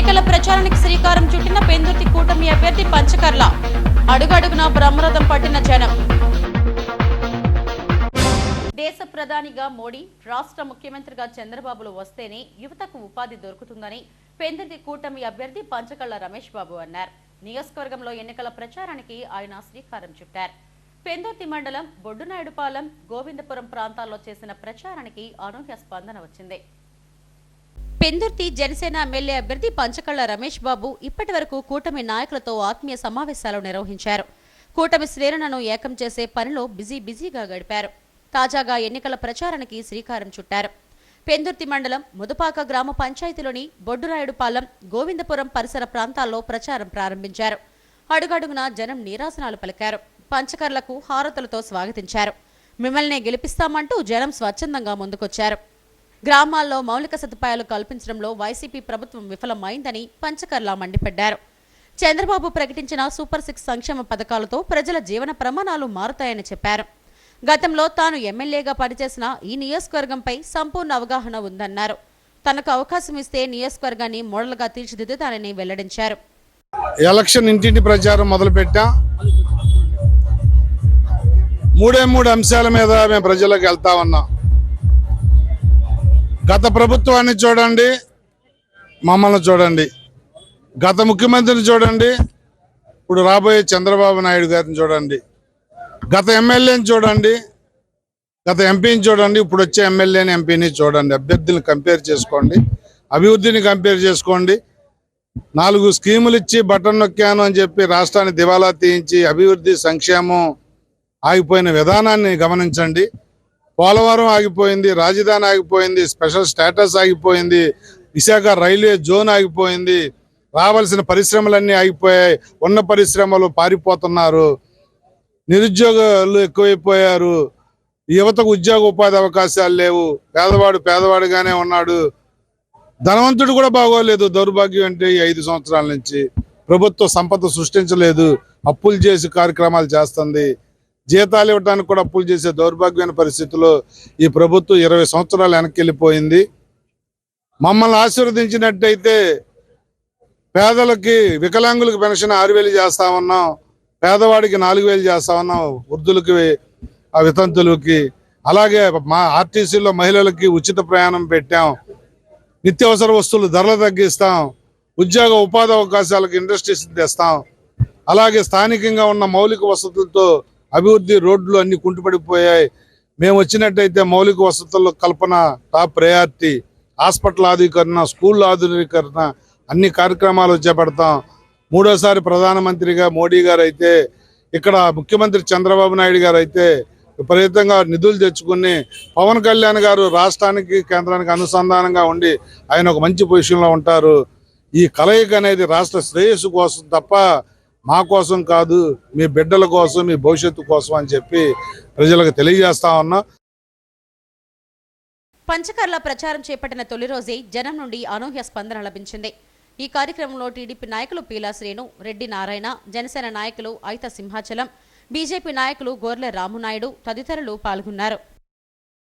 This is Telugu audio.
ఎన్నికల ప్రచారానికి శ్రీకారం చుట్టిన పెందుర్తి కూటమి అభ్యర్థి పంచకర్ల. అడుగడుగున బ్రహ్మరథం పట్టిన జనం. దేశ ప్రధానిగా మోడీ రాష్ట్ర ముఖ్యమంత్రిగా చంద్రబాబులు వస్తేనే యువతకు ఉపాధి దొరుకుతుందని పెందుర్తి కూటమి అభ్యర్థి పంచకళ్ళ రమేష్ బాబు అన్నారు. నియోజకవర్గంలో ఎన్నికల ప్రచారానికి ఆయన శ్రీకారం చుట్టారు. పెందుర్తి మండలం బొడ్డునాయుడుపాలెం గోవిందపురం ప్రాంతాల్లో చేసిన ప్రచారానికి అనూహ్య స్పందన వచ్చింది. పెందుర్తి జనసేన ఎమ్మెల్యే అభ్యర్థి పంచకళ్ళ రమేష్ బాబు ఇప్పటి వరకు కూటమి నాయకులతో ఆత్మీయ సమావేశాలు నిర్వహించారు. కూటమి శ్రేణులను ఏకం చేసే పనిలో బిజీ బిజీగా గడిపారు. తాజాగా ఎన్నికల ప్రచారానికి శ్రీకారం చుట్టారు. పెందుర్తి మండలం ముదుపాక గ్రామ పంచాయతీలోని బొడ్డురాయుడుపాలెం గోవిందపురం పరిసర ప్రాంతాల్లో ప్రచారం ప్రారంభించారు. అడుగడుగునా జనం నీరాసనాలు పలికారు. పంచకర్లకు హారతులతో స్వాగతించారు. మిమ్మల్నే గెలిపిస్తామంటూ జనం స్వచ్ఛందంగా ముందుకొచ్చారు. గ్రామాల్లో మౌలిక సదుపాయాలు కల్పించడంలో వైసీపీ ప్రభుత్వం విఫలమైందని పంచకర్ల మండిపడ్డారు. చంద్రబాబు ప్రకటించిన సూపర్ సిక్స్ సంక్షేమ పథకాలతో ప్రజల జీవన ప్రమాణాలు మారుతాయని చెప్పారు. గతంలో తాను ఎమ్మెల్యేగా పనిచేసిన ఈ నియోజకవర్గంపై సంపూర్ణ అవగాహన ఉందన్నారు. తనకు అవకాశం ఇస్తే నియోజకవర్గాన్ని మోడల్గా తీర్చిదిద్దుతానని వెల్లడించారు. ఎలక్షన్ ఇంటింటి ప్రచారం మొదలుపెట్టా. మూడే మూడు అంశాల మీద మేము ప్రజలకు వెళ్తా ఉన్నాం. గత ప్రభుత్వాన్ని చూడండి మమ్మల్ని చూడండి. గత ముఖ్యమంత్రిని చూడండి ఇప్పుడు రాబోయే చంద్రబాబు నాయుడు గారిని చూడండి. గత ఎమ్మెల్యేని చూడండి గత ఎంపీని చూడండి ఇప్పుడు వచ్చే ఎమ్మెల్యేని ఎంపీని చూడండి. అభ్యర్థులను కంపేర్ చేసుకోండి అభివృద్ధిని కంపేర్ చేసుకోండి. నాలుగు స్కీములు ఇచ్చి బటన్ నొక్కాను అని చెప్పి రాష్ట్రాన్ని దివాలా తీయించి అభివృద్ధి సంక్షేమం ఆగిపోయిన విధానాన్ని గమనించండి. పోలవరం ఆగిపోయింది రాజధాని ఆగిపోయింది స్పెషల్ స్టేటస్ ఆగిపోయింది విశాఖ రైల్వే జోన్ ఆగిపోయింది రావాల్సిన పరిశ్రమలన్నీ ఆగిపోయాయి ఉన్న పరిశ్రమలు పారిపోతున్నారు నిరుద్యోగులు ఎక్కువైపోయారు యువతకు ఉద్యోగ ఉపాధి అవకాశాలు లేవు పేదవాడు పేదవాడుగానే ఉన్నాడు. ధనవంతుడు కూడా బాగోలేదు దౌర్భాగ్యం అంటే ఈ ఐదు సంవత్సరాల నుంచి. ప్రభుత్వ సంపద సృష్టించలేదు అప్పులు చేసి కార్యక్రమాలు చేస్తుంది. జీతాలు ఇవ్వడానికి కూడా అప్పులు చేసే దౌర్భాగ్యమైన పరిస్థితిలో ఈ ప్రభుత్వం ఇరవై సంవత్సరాలు వెనక్కి వెళ్ళిపోయింది మమ్మల్ని ఆశీర్వదించినట్టయితే పేదలకి వికలాంగులకు పెన్షన్ ఆరు వేలు చేస్తా ఉన్నాం పేదవాడికి నాలుగు వేలు చేస్తా ఉన్నాం వృద్ధులకి ఆ వితంతులకి అలాగే మా ఆర్టీసీలో మహిళలకి ఉచిత ప్రయాణం పెట్టాం నిత్యావసర వస్తువులు ధరలు తగ్గిస్తాం ఉద్యోగ ఉపాధి అవకాశాలకు ఇండస్ట్రీస్ తెస్తాం అలాగే స్థానికంగా ఉన్న మౌలిక వసతులతో అభివృద్ధి రోడ్లు అన్ని కుంటుపడిపోయాయి. మేము వచ్చినట్టయితే మౌలిక వసతుల కల్పన టాప్ ప్రయారిటీ హాస్పిటల్ ఆధునీకరణ స్కూల్ ఆధునీకరణ అన్ని కార్యక్రమాలు చేపడతాం. మూడోసారి ప్రధానమంత్రిగా మోడీ గారు అయితే ఇక్కడ ముఖ్యమంత్రి చంద్రబాబు నాయుడు గారు అయితే విపరీతంగా నిధులు తెచ్చుకుని పవన్ కళ్యాణ్ గారు రాష్ట్రానికి కేంద్రానికి అనుసంధానంగా ఉండి ఆయన ఒక మంచి పొజిషన్లో ఉంటారు. ఈ కలయిక అనేది రాష్ట్ర శ్రేయస్సు కోసం తప్ప మా కోసం కాదు మీ బిడ్డల కోసం మీ భవిష్యత్తు కోసం అని చెప్పి ప్రజలకు తెలియజేస్తా ఉన్నా. పంచకర్ల ప్రచారం చేపట్టిన తొలి రోజే జనం నుండి అనూహ్య స్పందన లభించింది. ఈ కార్యక్రమంలో టీడీపీ నాయకులు పీలా శ్రీను రెడ్డి నారాయణ జనసేన నాయకులు ఐత సింహాచలం బీజేపీ నాయకులు గోర్ల రామునాయుడు తదితరులు పాల్గొన్నారు.